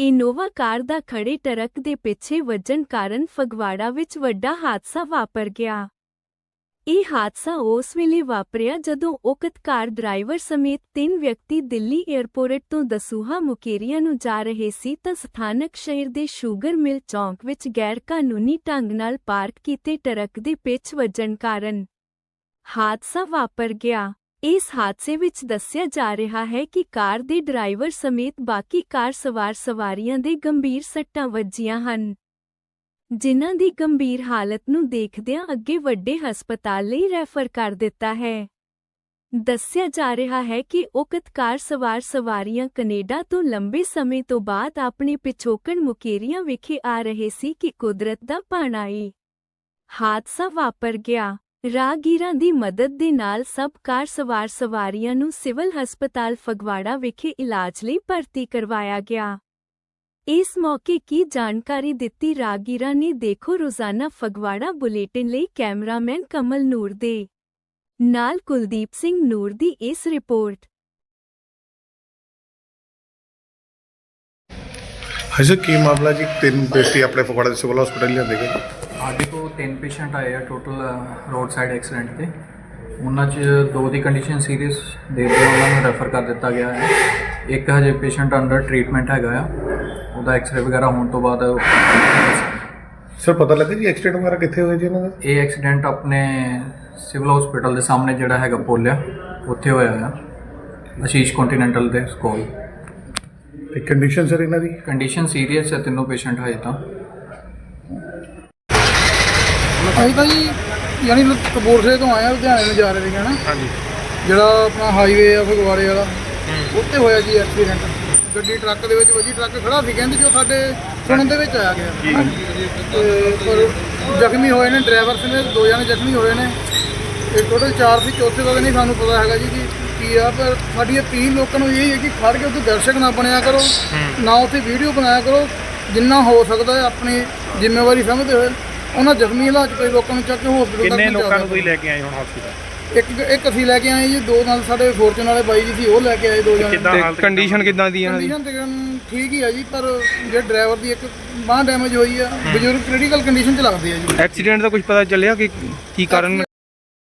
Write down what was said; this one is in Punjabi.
ਇਨੋਵਾ ਕਾਰ ਦਾ ਖੜੇ ਟਰੱਕ ਦੇ ਪਿੱਛੇ ਵੱਜਣ ਕਾਰਨ ਫਗਵਾੜਾ ਵਿੱਚ ਵੱਡਾ ਹਾਦਸਾ ਵਾਪਰ ਗਿਆ। ਇਹ ਹਾਦਸਾ ਉਸ ਵੇਲੇ ਵਾਪਰਿਆ ਜਦੋਂ ਉਕਤ ਕਾਰ ਡਰਾਈਵਰ ਸਮੇਤ ਤਿੰਨ ਵਿਅਕਤੀ ਦਿੱਲੀ ਏਅਰਪੋਰਟ ਤੋਂ ਦਸੂਹਾ ਮੁਕੇਰੀਆ ਨੂੰ ਜਾ ਰਹੇ ਸੀ ਤਾਂ ਸਥਾਨਕ ਸ਼ਹਿਰ ਦੇ ਸ਼ੂਗਰ ਮਿਲ ਚੌਂਕ ਵਿੱਚ ਗੈਰ ਕਾਨੂੰਨੀ ਢੰਗ ਨਾਲ ਪਾਰਕ ਕੀਤੇ ਟਰੱਕ ਦੇ ਪਿੱਛ ਵੱਜਣ ਕਾਰਨ ਹਾਦਸਾ ਵਾਪਰ ਗਿਆ। ਇਸ ਹਾਦਸੇ ਵਿੱਚ ਦੱਸਿਆ ਜਾ ਰਿਹਾ ਹੈ ਕਿ ਕਾਰ ਦੇ ਡਰਾਈਵਰ ਸਮੇਤ ਬਾਕੀ ਕਾਰ ਸਵਾਰ ਸਵਾਰੀਆਂ ਦੇ ਗੰਭੀਰ ਸੱਟਾਂ ਵੱਜੀਆਂ ਹਨ, ਜਿਨ੍ਹਾਂ ਦੀ ਗੰਭੀਰ ਹਾਲਤ ਨੂੰ ਦੇਖਦਿਆਂ ਅੱਗੇ ਵੱਡੇ ਹਸਪਤਾਲ ਲਈ ਰੈਫਰ ਕਰ ਦਿੱਤਾ ਹੈ। ਦੱਸਿਆ ਜਾ ਰਿਹਾ ਹੈ ਕਿ ਉਕਤ ਕਾਰ ਸਵਾਰ ਸਵਾਰੀਆਂ ਕੈਨੇਡਾ ਤੋਂ ਲੰਬੇ ਸਮੇਂ ਤੋਂ ਬਾਅਦ ਆਪਣੇ ਪਿਛੋਕਣ ਮੁਕੇਰੀਆਂ ਵਿਖੇ ਆ ਰਹੇ ਸੀ ਕਿ ਕੁਦਰਤ ਦਾ ਪਾਣਾ ਏ ਹਾਦਸਾ ਵਾਪਰ ਗਿਆ। ਰਾਹਗੀਰਾਂ ਦੀ ਮਦਦ ਦੇ ਨਾਲ ਸਭ ਕਾਰ ਸਵਾਰ ਸਵਾਰੀਆਂ ਨੂੰ ਸਿਵਲ ਹਸਪਤਾਲ ਫਗਵਾੜਾ ਵਿਖੇ ਇਲਾਜ ਲਈ ਭਰਤੀ ਕਰਵਾਇਆ ਗਿਆ। ਇਸ ਮੌਕੇ ਕੀ ਜਾਣਕਾਰੀ ਦਿੱਤੀ ਰਾਹਗੀਰਾਂ ਨੇ ਦੇਖੋ ਰੋਜ਼ਾਨਾ ਫਗਵਾੜਾ ਬੁਲੇਟਿਨ ਲਈ ਕੈਮਰਾਮੈਨ ਕਮਲ ਨੂਰ ਦੇ। ਨਾਲ ਕੁਲਦੀਪ ਸਿੰਘ ਨੂਰ ਦੀ ਇਸ ਰਿਪੋਰਟ। ਹਾਂਜੀ ਕੀ ਮਾਮਲਾ ਜੀ? ਤਿੰਨ ਵਿਅਕਤੀ ਆਪਣੇ ਫਗਵਾੜਾ ਦੇ ਸਿਵਲ ਹਸਪੀਟਲ ਲਿਆਂਦੇ ਗਏ। ਸਾਡੇ ਕੋਲ ਤਿੰਨ ਪੇਸ਼ੈਂਟ ਆਏ ਆ ਟੋਟਲ ਰੋਡ ਸਾਈਡ ਐਕਸੀਡੈਂਟ ਤੇ। ਉਹਨਾਂ 'ਚ ਦੋ ਦੀ ਕੰਡੀਸ਼ਨ ਸੀਰੀਅਸ ਦੇ ਕੇ ਉਹਨਾਂ ਨੂੰ ਰੈਫਰ ਕਰ ਦਿੱਤਾ ਗਿਆ ਹੈ। ਇੱਕ ਹਜੇ ਪੇਸ਼ੈਂਟ ਅੰਡਰ ਟ੍ਰੀਟਮੈਂਟ ਹੈਗਾ ਆ। ਉਹਦਾ ਐਕਸਰੇ ਵਗੈਰਾ ਹੋਣ ਤੋਂ ਬਾਅਦ ਸਰ ਪਤਾ ਲੱਗਾ ਜੀ ਐਕਸੀਡੈਂਟ ਵਗੈਰਾ ਕਿੱਥੇ ਹੋਇਆ ਜੀ ਇਹਨਾਂ ਦਾ? ਇਹ ਐਕਸੀਡੈਂਟ ਆਪਣੇ ਸਿਵਲ ਹਸਪੀਟਲ ਦੇ ਸਾਹਮਣੇ ਜਿਹੜਾ ਹੈਗਾ ਪੁੱਲ ਆ ਉੱਥੇ ਹੋਇਆ ਆ। ਆਸ਼ੀਸ਼ ਕੰਟੀਨੈਂਟਲ ਦੇ ਕੋਲ। ਤੇ ਕੰਡੀਸ਼ਨ ਸਰ ਇਹਨਾਂ ਦੀ? ਕੰਡੀਸ਼ਨ ਸੀਰੀਅਸ ਹੈ ਤਿੰਨੋਂ ਪੇਸ਼ੈਂਟ ਹਜੇ ਤਾਂ। ਅਸੀਂ ਤਾਂ ਜੀ ਯਾਨੀ ਲੁ- ਕਪੂਰਥਲੇ ਤੋਂ ਆਏ ਆ ਲੁਧਿਆਣੇ ਨੂੰ ਜਾ ਰਹੇ ਸੀਗੇ ਨਾ ਹਾਂਜੀ। ਜਿਹੜਾ ਆਪਣਾ ਹਾਈਵੇ ਆ ਫਗਵਾੜੇ ਵਾਲਾ ਉੱਥੇ ਹੋਇਆ ਜੀ ਐਕਸੀਡੈਂਟ ਗੱਡੀ ਟਰੱਕ ਦੇ ਵਿੱਚ ਵੱਜੀ ਟਰੱਕ ਖੜਾ ਸੀ ਕਹਿੰਦੇ ਜੋ ਸਾਡੇ ਸੁਣਨ ਦੇ ਵਿੱਚ ਆਇਆ ਗਿਆ। ਤੇ ਪਰ ਜ਼ਖਮੀ ਹੋਏ ਨੇ ਡਰਾਈਵਰ ਸਮੇਤ ਦੋ ਜਣੇ ਜ਼ਖਮੀ ਹੋਏ ਨੇ। ਤੇ ਟੋਟਲ ਚਾਰ ਸੀ ਚੌਥੇ ਦਾ ਤਾਂ ਨਹੀਂ ਸਾਨੂੰ ਪਤਾ ਹੈਗਾ ਜੀ ਕਿ ਕੀ ਆ ਪਰ ਸਾਡੀ ਅਪੀਲ ਲੋਕਾਂ ਨੂੰ ਇਹ ਹੈ ਕਿ ਖੜ ਕੇ ਉੱਥੇ ਦਰਸ਼ਕ ਨਾ ਬਣਿਆ ਕਰੋ ਨਾ ਉੱਥੇ ਵੀਡੀਓ ਬਣਾਇਆ ਕਰੋ। ਜਿੰਨਾ ਹੋ ਸਕਦਾ ਹੈ ਆਪਣੀ ਜ਼ਿੰਮੇਵਾਰੀ ਸਮਝਦੇ ਹੋਏ ਉਹਨਾਂ ਜ਼ਖਮੀ ਹਾਲਾਤ 'ਚ ਕੋਈ ਲੋਕਾਂ ਨੂੰ ਚੱਕ ਕੇ ਹਸਪੀਟਲ ਤੱਕ ਕਿੰਨੇ ਲੋਕਾਂ ਨੂੰ ਤੁਸੀਂ ਲੈ ਕੇ ਆਏ ਹੁਣ ਹਸਪੀਟਲ ਇੱਕ ਇੱਕ ਅਸੀਂ ਲੈ ਕੇ ਆਏ ਜੀ ਦੋ ਨਾਲ ਸਾਡੇ ਫੋਰਚੂਨ ਵਾਲੇ ਬਾਈ ਜੀ ਸੀ ਉਹ ਲੈ ਕੇ ਆਏ ਦੋ ਜਣੇ। ਕਿੱਦਾਂ ਹਾਲਤ ਕੰਡੀਸ਼ਨ ਕਿੱਦਾਂ ਦੀ ਇਹਨਾਂ ਦੀ? ਕੰਡੀਸ਼ਨ ਤਕਰੀਬਨ ਠੀਕ ਹੀ ਆ ਜੀ ਪਰ ਜਿਹੜੇ ਡਰਾਈਵਰ ਦੀ ਇੱਕ ਬਾਂਹ ਡੈਮੇਜ ਹੋਈ ਆ ਬਜ਼ੁਰਗ ਕ੍ਰਿਟੀਕਲ ਕੰਡੀਸ਼ਨ ਚ ਲੱਗਦੇ ਆ ਜੀ। ਐਕਸੀਡੈਂਟ ਦਾ ਕੁਝ ਪਤਾ ਚੱਲਿਆ ਕਿ ਕੀ ਕਾਰਨ?